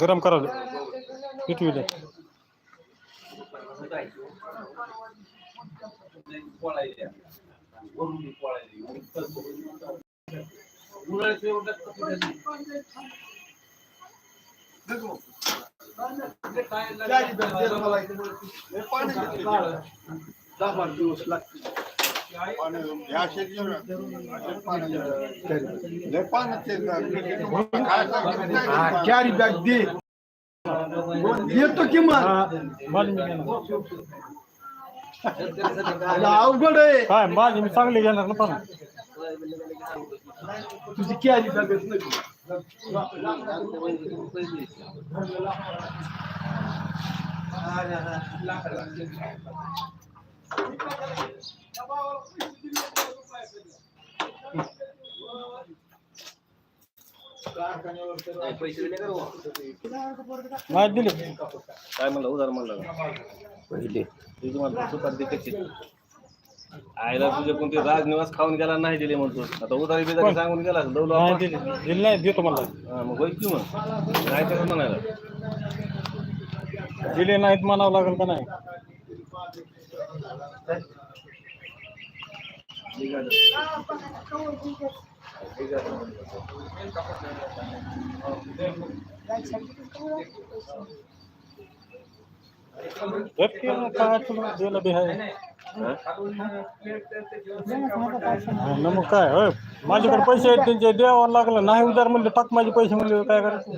गरम करा पिठवी दे. ह्या शेतीवर लय पाण्याचे काय कॅरी बॅग दे देतो किंमत माझी अवघड आहे. काय माझी मी चांगली घेणार ना पण तुझी कॅरी बॅग नाही माझी दिली. काय म्हणलं? उधार म्हणलं. पहिले तुझी म्हणलं सुपारी दे कशी आईला तुझे कोणते राजनिवास खाऊन गेला नाही दिले म्हणतो. आता उधारी बिधारी सांगून गेला दौलू नाही. दिली. दिली नाही देतो मला हा, मग होईल की मग? काय त्याचं म्हणायला. दिले नाहीत म्हणावं लागेल का नाही? मग काय होय माझ्याकडे पैसे आहेत त्यांचे द्यावं लागलं नाही उधार म्हणले टाक माझे पैसे म्हणले काय करायचं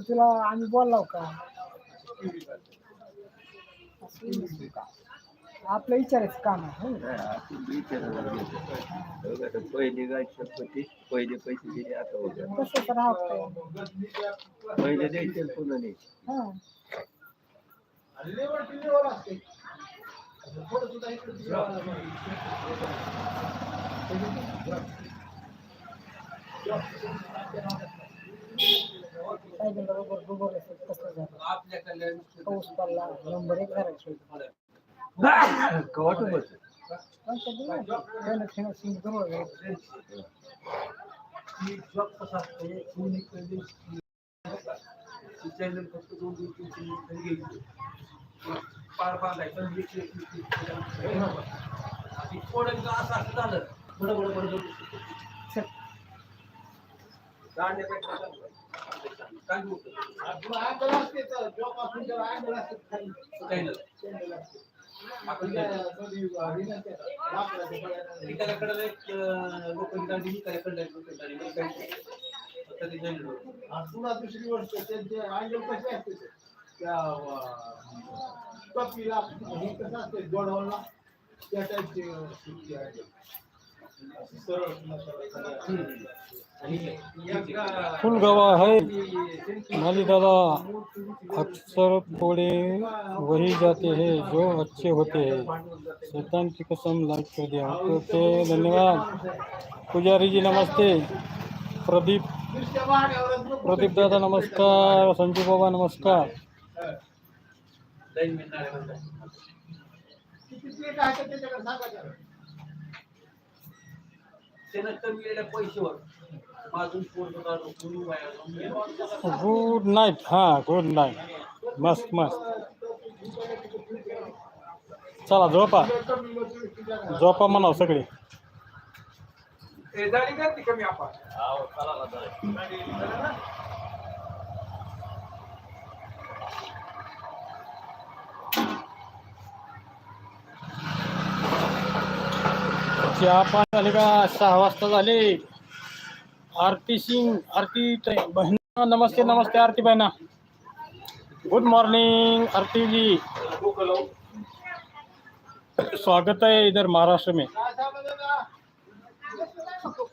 तुला आम्ही बोललो का आपलं विचारायचं काम आहे हो. पहिले गाय शपथी पहिले पैसे दिले आता उधार. तसंच राहत पहिले द्यायचे पुन्हा नाही हा साहेबांना बरोबर डुबवलं असेल कसं झालं पाऊस पडला नंबर एक करायचं कवाटून बस पुन्हा दुसरी गोष्ट त्यांचे अँगल कसे असते त्या टोपीला हे कसं असते जोडवाला त्या टाईपचे फुलगवा है। माली दादा, अक्सर थोड़े वही जाते हैं जो अच्छे होते हैं। शैतान की कसम लाइक कर दिया। ओके धन्यवाद। पुजारी जी, नमस्ते। प्रदीप प्रदीप दादा, नमस्कार। संजू बाबा, नमस्कार। पैशावर माझून पोट गुड नाईट हां गुड नाईट मस्त मस्त. चला झोपा. झोपा म्हणाव सगळे. झाली का ती कमी आपण चहा पाणी का सहा वाजता आरती सिंग आरती बहिणा, नमस्ते नमस्ते, आरती बहिणा. गुड मॉर्निंग आरती जी. स्वागत है इधर महाराष्ट्र में.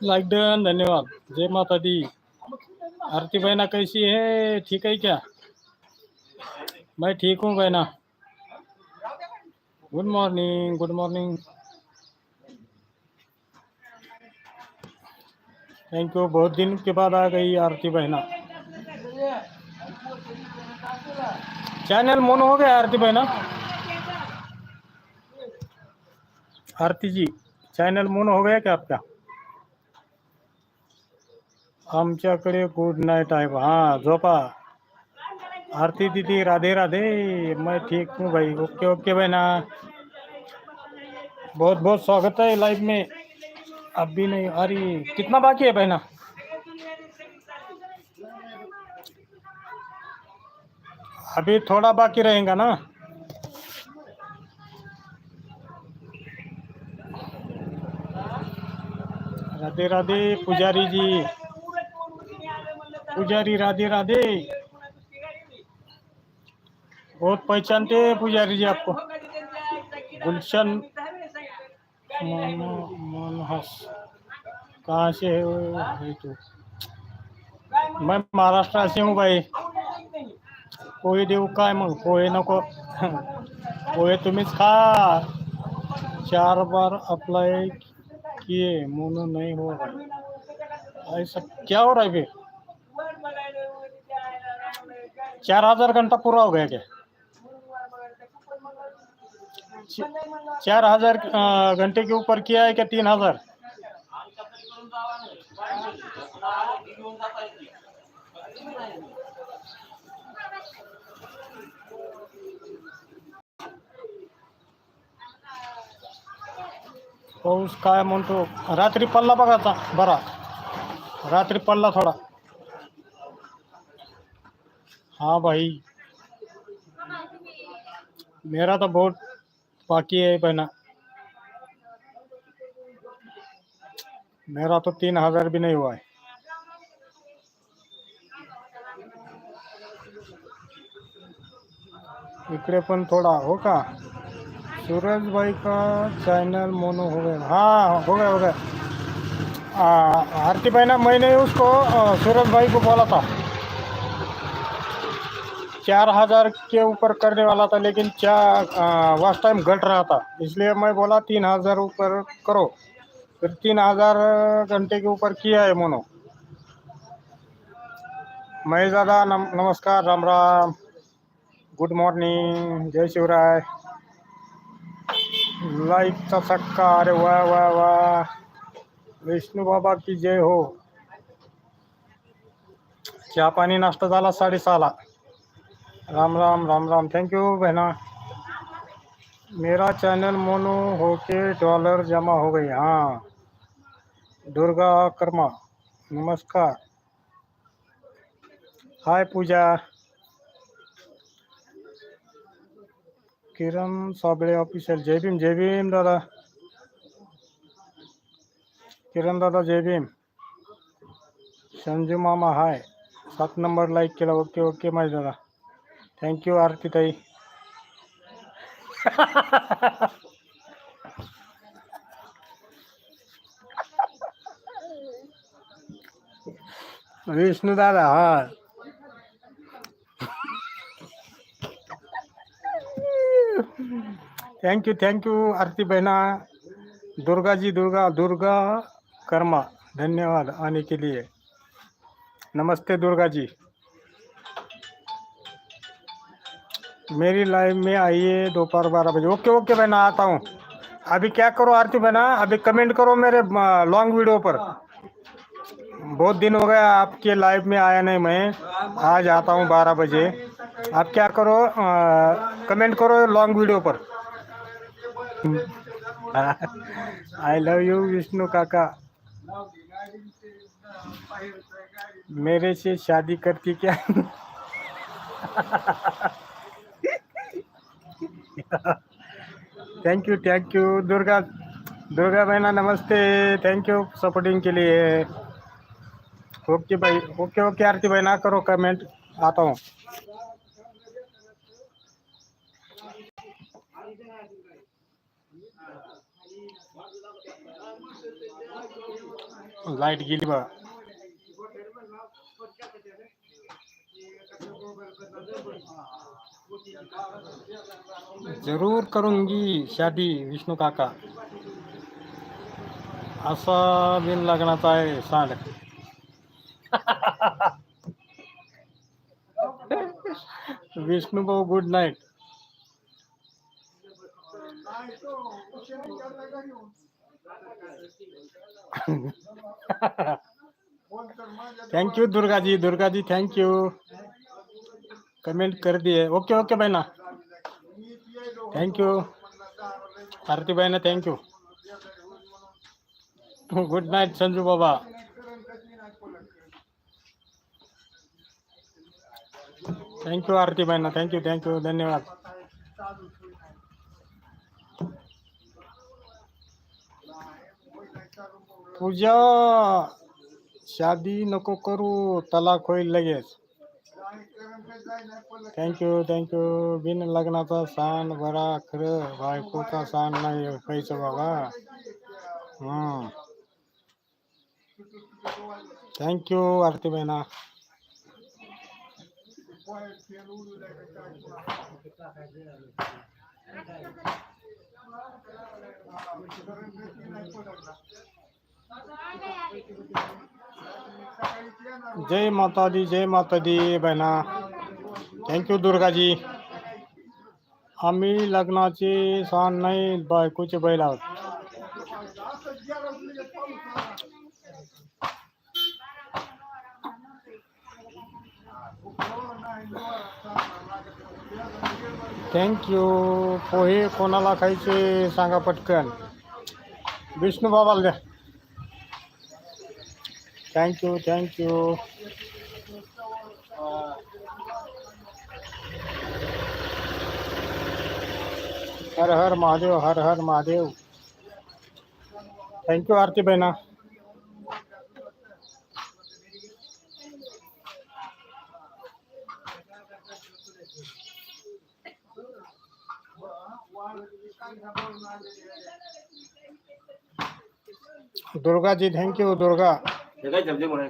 लाइक डन धन्यवाद. जय माता दी. आरती बहना कैसी है? ठीक है क्या? मैं ठीक हूँ बहना good morning good morning thank you. बहुत दिन के बाद आ गई आरती बहना। चैनल मोनो हो गया आरती बहना? आरती जी, चैनल मोनो हो गया क्या आपका? आमच्याकडे गुड नाईट आहे हाँ झोपा. आरती दीदी, राधे राधे. मैं ठीक हूँ भाई. ओके ओके बहना. बहुत बहुत स्वागत है लाइव में. अभी नहीं, अरे, कितना बाकी है बहना? अभी थोड़ा बाकी रहेगा ना? राधे राधे, पुजारी जी। पुजारी, राधे राधे। बहुत पहचानते हैं पुजारी जी आपको। गुलशन मन- मनहस कहाँ से है तू? मैं महाराष्ट्र से हूँ भाई पोहे देऊ काय मग? पोहे नको. पोहे तुम्हीच खा. चार बार अप्लाई किए म्हणून नहीं हो रहा ऐसा क्या हो रहा है फिर चार हजार घंटा पूरा हो गया क्या? चार हज़ार घंटे के ऊपर किया है क्या तीन हज़ार? पाऊस काय म्हणतो रात्री पडला बघा आता, बरा. रात्री पडला थोडा. हाँ भाई. मेरा तो बहुत बाकी है बहना। मेरा तो तीन हज़ार भी नहीं हुआ है। इकडे पण थोड़ा हो का सूरज भाई का चैनल मोनो हो गया। हाँ हो गया हो गया। आरती भाई ना, मैंने उसको सूरज भाई को बोला था। चार हज़ार के ऊपर करने वाला था लेकिन चार वास्ट टाइम घट रहा था। इसलिए मैं बोला तीन हज़ार ऊपर करो। फिर तीन हज़ार घंटे के ऊपर किया है मोनो। मैं दादा नम, नमस्कार राम राम। गुड मॉर्निंग जय शिवराय। लाईकचा चक्का अरे वाह वा वा विष्णू बाबा की जय हो। चहा पाणी नाश्ता झाला साडेसहाला राम राम राम राम। थैंक यू बहना। मेरा चैनल मोनो होके डॉलर जमा हो गई। हाँ। दुर्गा कर्मा, नमस्कार। हाय पूजा। किरण साबळे ऑफिशियल जय भीम जय भीम, दादा। किरण दादा, जय भीम। संजू मामा हाय सात नंबर लाईक केला, ओके ओके माझे दादा। थँक्यू आरती ताई विष्णु दादा हा थँक्यू थँक्यू आरती बहना दुर्गा जी दुर्गा दुर्गा कर्मा धन्यवाद आने के लिए नमस्ते दुर्गा जी मेरी लाइव में आइए दोपहर बारह बजे। ओके ओके बहना आता हूँ। अभी क्या करो आरती बहना? अभी कमेंट करो मेरे लॉन्ग वीडियो पर। बहुत दिन हो गया आपके लाइव में आया नहीं मैं। आज आता हूँ बारह बजे। आप क्या करो आ, कमेंट करो लॉन्ग वीडियो पर। आई लव यू विष्णु काका। मेरे से शादी करती क्या? Thank you thank you Durga Durga बहना, नमस्ते. थैंक यू सपोर्टिंग के लिए. ओके भाई ओके ओके आरती भाई ना करो कमेंट आता हूँ. लाइट गेली बा. ज़रूर करूँगी, शादी, विष्णू काका। असा बिन लग्नाचा आहे सांड. विष्णू भाऊ good night thank you Durga ji Durga ji thank you comment कर दिए। ओके ओके बहना थैंक यू आरती बहना thank you good night Sanju Baba thank you Aarti भाई ना। थैंक यू थैंक यू धन्यवाद। पूजा, शादी नको करू, तलाक होईल लगेच। थँक्यू थँक्यू बिन लग्नाचा सण बरा खरं. बायकोचा सण नाही पैसे बाबा. हम्म. थँक्यू आरती बहिणा. जय माता दी, जय माता दी, बहना। थैंक बहिणा थँक्यू दुर्गाजी आम्ही लग्नाचे नाही, बायकोचे बैल आहोत. थँक्यू पोहे कोणाला खायचे, सांगा पटकन. विष्णू द्या. थँक्यू यू हर हर महादेव, हर हर महादेव। थैंक यू आरती बहना। Durga ji thank you Durga. हे काय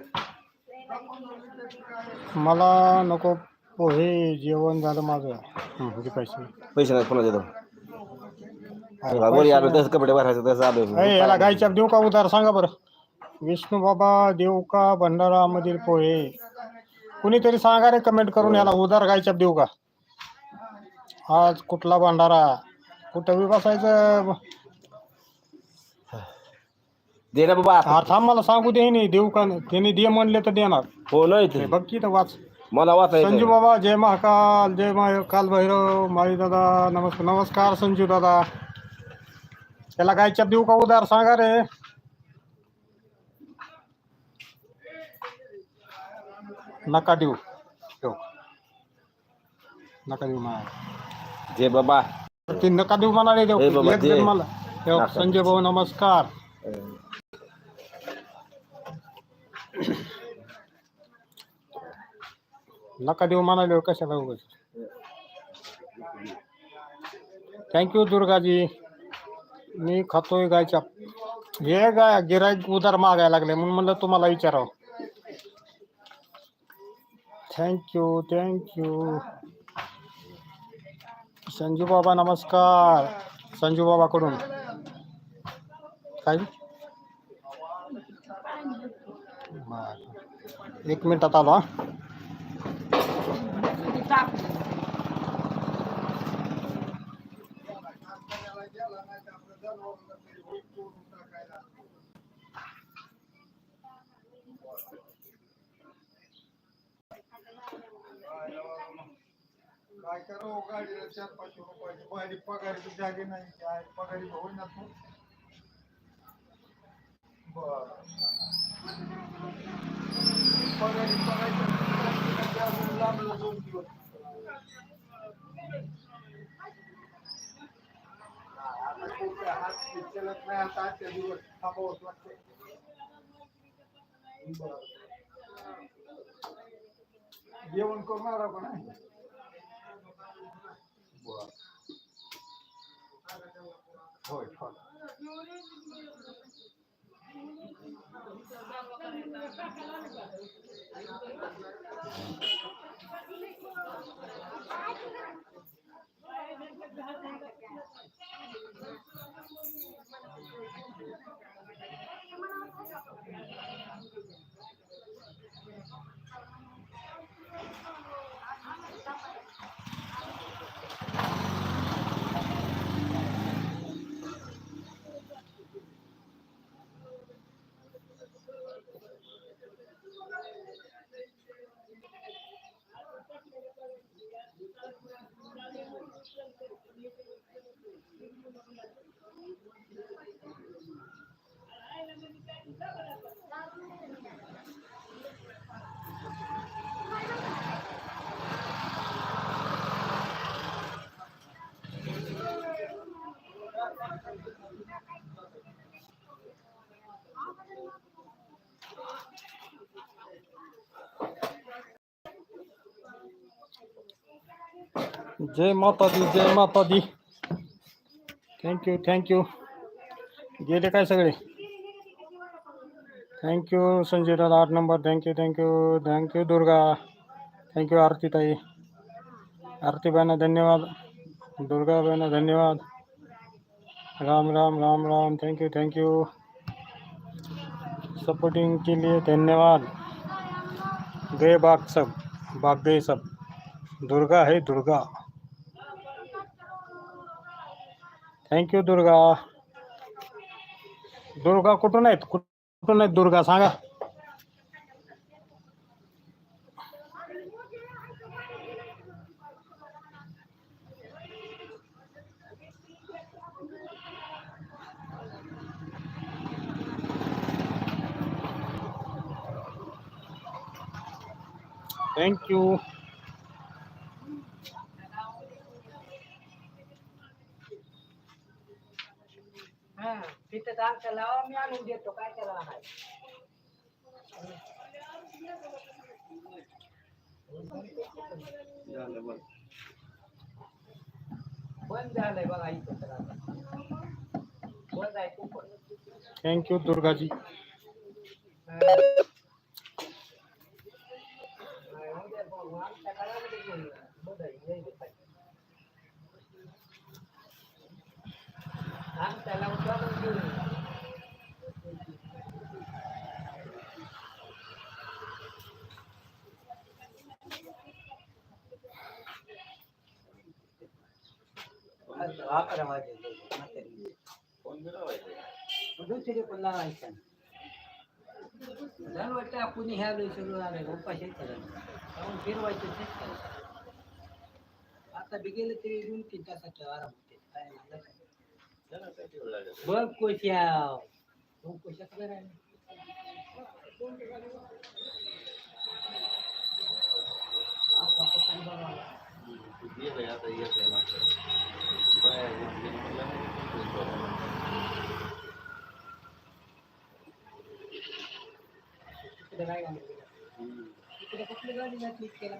मला नको. पोहे जेवण झालं माझं. हं, किती पैसे. पैसे नाही पुन्हा देतो वरी आलो तसं कपडे भरायचं तसं याला गायच्या देऊ का उधार सांगा बरं. विष्णू बाबा देऊ का भंडारा मधील पोहे? कुणीतरी सांगा रे कमेंट करून याला उधार गायच्या देऊ का? आज कुठला भंडारा? कुठं बी बसायचं? दे ना बाबा हा थांब मला सांगू दे नाही देऊ का नाही. त्यांनी दे म्हणले तर देणार. हो हे ते बघ की इथं वाच. मला वाचायचं संजू बाबा जय महाकाल जय महाकाल भैरव माळी दादा नमस्कार नमस्कार संजू दादा. त्याला गायच्या देऊ का उधार सांगा रे. नका देऊ. ठेव. नका देऊ म्हणा जे बाबा. ती नका देऊ म्हणाले देऊ ए बाबा, एक दे. जण मला. ठेव. नका. संजय भाऊ नमस्कार. नका देऊ म्हणाले कशाला उगाच? थँक्यू दुर्गाजी. मी खातोय गायच्या. हे गाय गिराईक उधार मागायला लागले म्हणून म्हणलं तुम्हाला विचारावं. थँक्यू थँक्यू संजू बाबा, नमस्कार. संजू बाबाकडून. काय. एक मिनिटात आलो काय करावं? गाडीला चार पाचशे रुपयाची. गाडी पगारी जागे नाही. काय पगारी होईना तू. बर. पगारी पगारी लागलं दोन दिवस आता कुठे हात चलत नाही? आता आजच्या दिवस थांबावंच लागतं बर जेवण करणार पण आहे Hold, hold. जय माता दी जय माता दी thank you thank you thank you गेले काय सगळे? थँक्यू संजय दादा आठ number. Thank you thank you thank you Durga. Thank you Aarti ताई आरती बहना धन्यवाद. दुर्गा बहना धन्यवाद. Ram Ram Ram Ram. Thank you thank you supporting के लिए धन्यवाद. गए बाग सब बाग गए सब दुर्गा है दुर्गा. थँक्यू दुर्गा. दुर्गा कुठून आहेत? कुठून आहेत दुर्गा? सांगा. हा तिथं दार लावा मी आणून देतो काय त्याला आणायचं झालं बरं. बंद झालंय बघा इथं तर आता. बंद आहे खूप. थँक यू दुर्गाजी. घेऊन ये. दुसरी पण लावायचं? झालं वाटतं आपण ह्या वेळी सगळं आलं उपाशी करायचं फिरवायचं तेच करायचं. आता बी गेलं तरी दोन तीन तासाच्या आराम होते काय तू मागचं. बाहेर गेली म्हणलं नाही, तू बरं. तिकडे काय गाडी हम्म. तिकडे कुठली गाडी जाते इतक्याला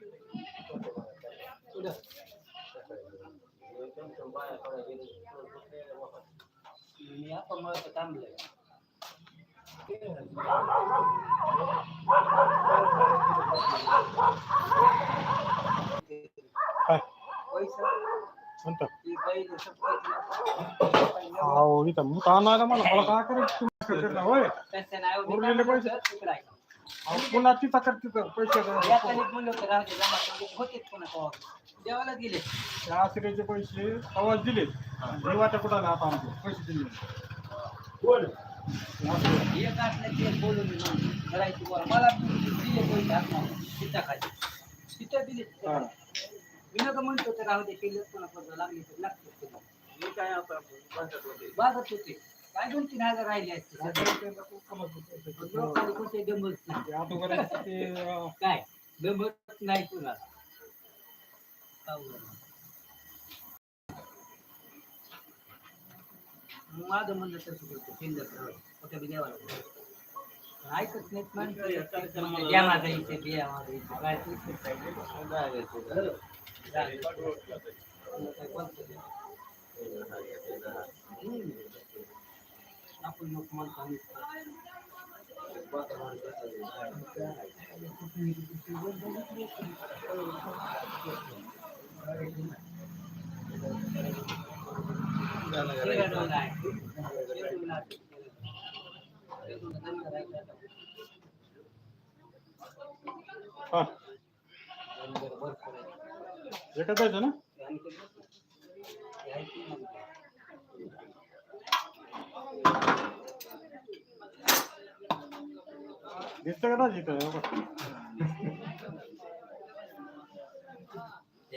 मी आपण मला थांबलोय काय पैसा म्हणतो ती बाई सप्ताह अहो इथं मूत आणायला मला मला काय करायचं तुम्ही होय तसं नाही मी उरलेले काय पैसे? म्हणतो, तिकडं आहे. अहो, पुन्हा तिथं कर तिथं पैसे या तारीख म्हणलं होतं राहू दे, जमा करून दे. होतेच पुन्हा कवा. देवाला दिले. त्या आश्रयाचे पैसे आवाज दिले. जीवाच्या कुठाला आता आमचे पैसे दिले. एक असलं की एक बोलून करायची बोला. मला दिले पैसे तिथं खाली. तिथं दिले. हा. मी नका म्हणतो तर राहू दे केलं परत लागली तर लागते मी काय आता होते. बागत होते. काय दोन तीन हजार राहिले असते लोकांनी कोणते गमत नाही. ते आता करायचं ते अं, काय? गमत नाही तुला माझं म्हणलं तसं करतो शिल्लक राहू कुठे बी द्यावा लागतो ऐकत नाहीत माणसं द्या माझा इथे द्या माझा इथे काय ते इथेच पाहिजे. झालं. झालं. काय बोलतो ते. हम्म. आपण लोक म्हणतो आम्ही हा। ना? दिसतं का राज इथं हे बघ. तेरा नाही दिसत ते दिसते. आहे का नाही काय माहिती? हा बंद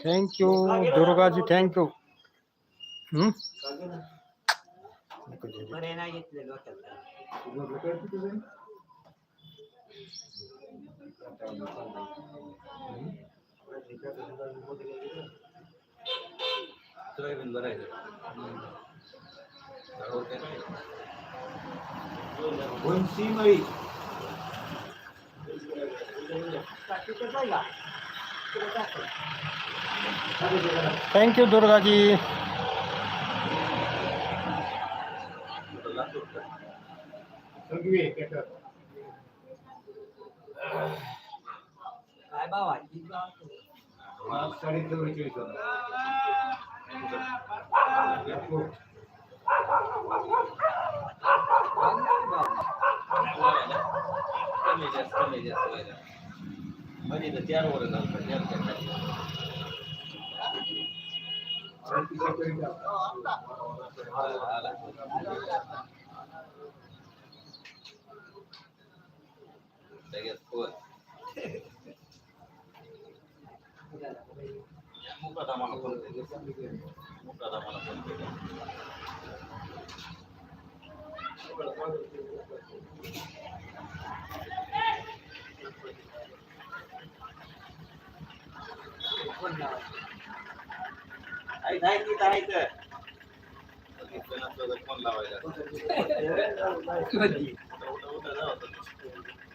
थँक्यू हम्म बरे नाही घेतले डोक्यात सोयाबीन वंशी मळी थँक्यू दुर्गाजी सगळी आहे, केटर. काय भाव आहे आज साडे चव्वेचाळीस हज़ार. हो. कमी जास्त कमी जास्त व्हायला म्हणजे इथं चार वर झालं चार चार खाली. साडेतीस एकर आहे. आला. लगेच पोर. मुकादमाला फ़ोन केला. मुकादमाला फ़ोन केला. कोण लावायचं? आई नाही की तर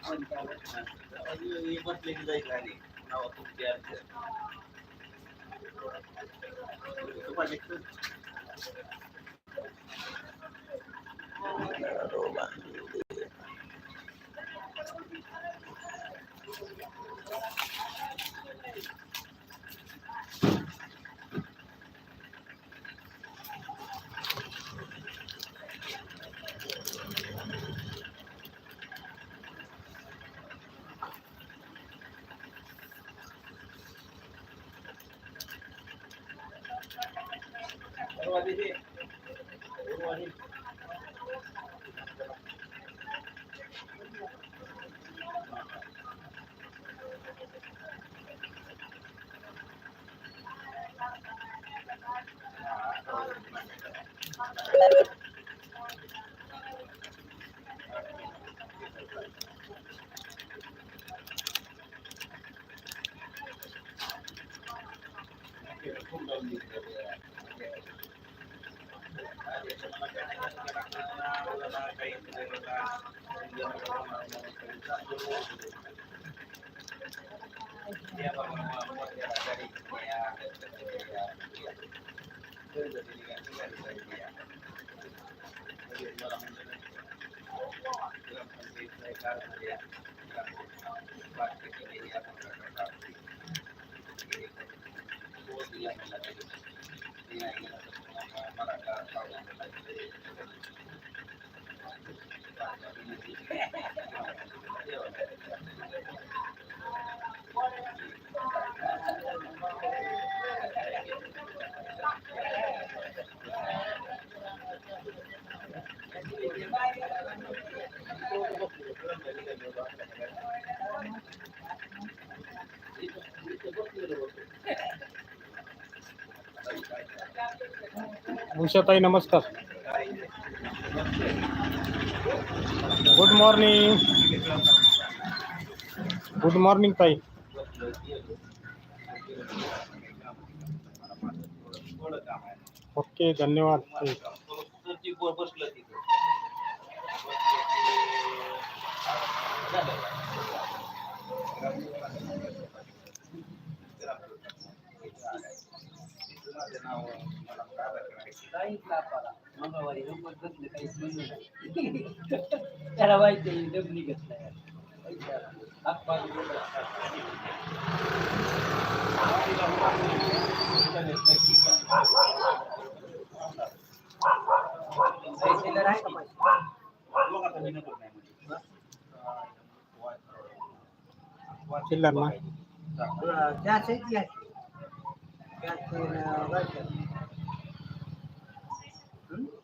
फ़ोन? हे बसले की जायचं आणि नाव तुमची अर्थ. Thank you. उषाताई नमस्कार. गुड मॉर्निंग गुड मॉर्निंग ताई. ओके धन्यवाद. चिल्लर आहे का पैसे चिल्लर ना गॅस आहे की आहे गॅस व्हायचं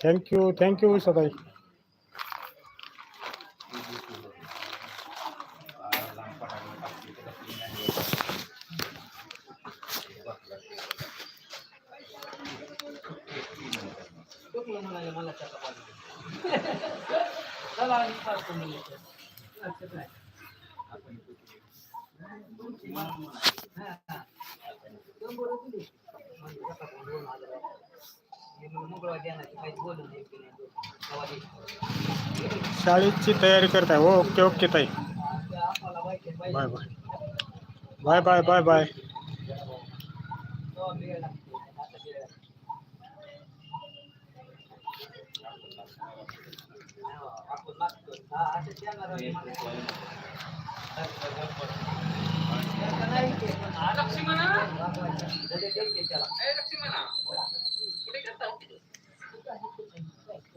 थँक्यू थँक्यू सदाई चुकलं म्हणाले मला चला आणि पाच करून देतो. लक्षात नाही. हा, हा. दोन बोरं दिली. म्हणजे चका पाहून दोन हज़ार आहे. हे मग मंगळवार देण्याची काही बोलून नाही की शाळेची तयारी करताय. हो ओके ओके, ताई. Bye bye. Bye bye bye bye. लागतो. आता